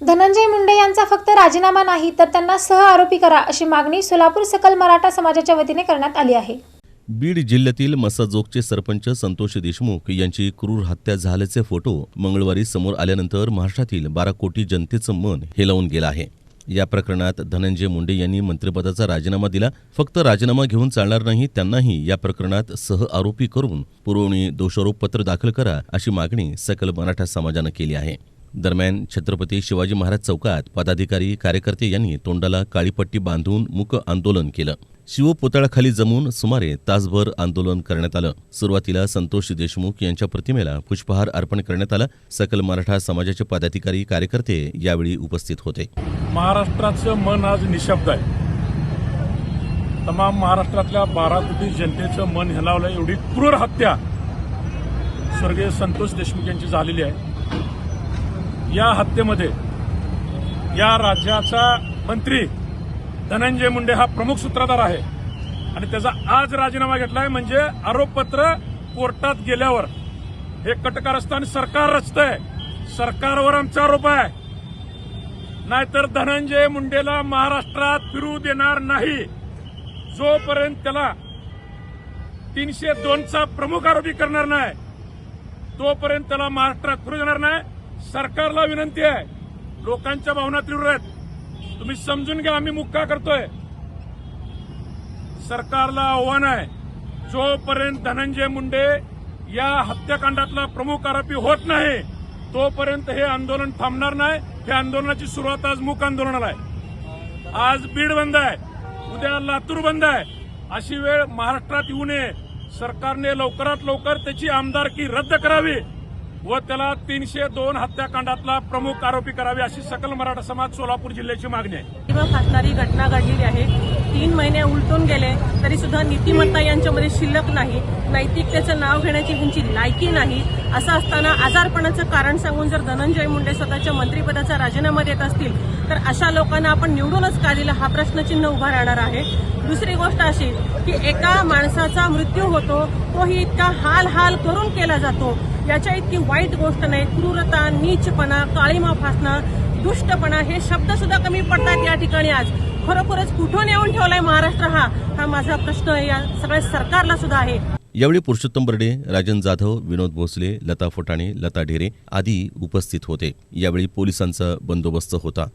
धनंजय मुंडे यांचा फक्त राजीनामा नाही तर त्यांना सह आरोपी करा अशी मागणी सोलापूर सकल मराठा समाजाच्या वतीने करण्यात आली आहे. बीड जिल्ह्यातील मसाजोगचे सरपंच संतोष देशमुख यांची क्रूर हत्या झाल्याचे फोटो मंगळवारी समोर आल्यानंतर महाराष्ट्रातील बारा कोटी जनतेचं मन हेलावून गेलं आहे. या प्रकरणात धनंजय मुंडे यांनी मंत्रिपदाचा राजीनामा दिला. फक्त राजीनामा घेऊन चालणार नाही त्यांनाही या प्रकरणात सह आरोपी करून पुरवणी दोषारोपपत्र दाखल करा अशी मागणी सकल मराठा समाजानं केली आहे. दरम्यान छत्रपती शिवाजी महाराज चौकात पदाधिकारी कार्यकर्ते यांनी तोंडाला काळीपट्टी बांधून मूक आंदोलन केलं. शिवपुतळ्याखाली जमून सुमारे तासभर आंदोलन करण्यात आलं. सुरुवातीला संतोष देशमुख यांच्या प्रतिमेला पुष्पहार अर्पण करण्यात आला. सकल मराठा समाजाचे पदाधिकारी कार्यकर्ते यावेळी उपस्थित होते. महाराष्ट्राचं मन आज निशब्द आहे. तमाम महाराष्ट्रातल्या बारा कोटी जनतेचं मन हलावलं एवढी क्रूर हत्या स्वर्गीय संतोष देशमुख यांची झालेली आहे. या हत्येमध्ये या राज्याचा मंत्री धनंजय मुंडे हा प्रमुख सूत्रधार आहे. आणि त्याचा आज राजीनामा घेतलाय म्हणजे आरोपपत्र कोर्टात गेल्यावर. हे कटकारस्थान सरकार रचतंय. सरकारवर आमचा आरोप आहे. नाहीतर धनंजय मुंडेला महाराष्ट्रात फिरू देणार नाही. जोपर्यंत त्याला तीनशे दोनचा प्रमुख आरोपी करणार नाही तोपर्यंत त्याला महाराष्ट्रात फिरू देणार नाही. सरकारला विनंती आहे. लोकांच्या भावना तीव्र आहेत. तुम्ही समजून घ्या आम्ही मुक्का करतोय. सरकारला आव्हान आहे. जोपर्यंत धनंजय मुंडे या हत्याकांडातला प्रमुख आरोपी होत नाही तोपर्यंत हे आंदोलन थांबणार नाही. हे आंदोलनाची सुरुवात आज मूक आंदोलनाला आहे. आज बीड बंद आहे. उद्या लातूर बंद आहे. अशी वेळ महाराष्ट्रात येऊ नये. सरकारने लवकरात लवकर त्याची आमदारकी रद्द करावी. व त्याला तीनशे दोन हत्याकांडातला प्रमुख आरोपी करावे अशी सकल मराठा समाज सोलापूर जिल्ह्याची मागणी आहे. किंवा फासणारी घटना घडलेली आहे. तीन महिने उलटून गेले तरी सुद्धा नीतिमत्ता यांच्यामध्ये शिल्लक नाही. नैतिकतेचं नाव घेण्याची त्यांची लायकी नाही. असं असताना आजारपणाचं कारण सांगून जर धनंजय मुंडे स्वतःच्या मंत्रिपदाचा राजीनामा देत असतील तर अशा लोकांना आपण निवडूनच का दिलं हा प्रश्नचिन्ह उभा राहणार आहे. दुसरी गोष्ट अशी की एका माणसाचा मृत्यू होतो तोही इतका हाल हाल करून केला जातो. याच्या इतकी वाईट गोष्ट नाही क्रूरता नीचपणा काळीमा फासणं दुष्टपणा हे शब्द सुद्धा कमी पडतात या ठिकाणी आज. खरोखरच कुठून येऊन ठेवलाय महाराष्ट्र हा? हा माझा प्रश्न या सगळ्या सरकारला सुद्धा आहे. यावेळी पुरुषोत्तम बर्डे राजन जाधव विनोद भोसले लता फुटाणे लता ढेरे आदी उपस्थित होते. यावेळी पोलिसांचा बंदोबस्त होता.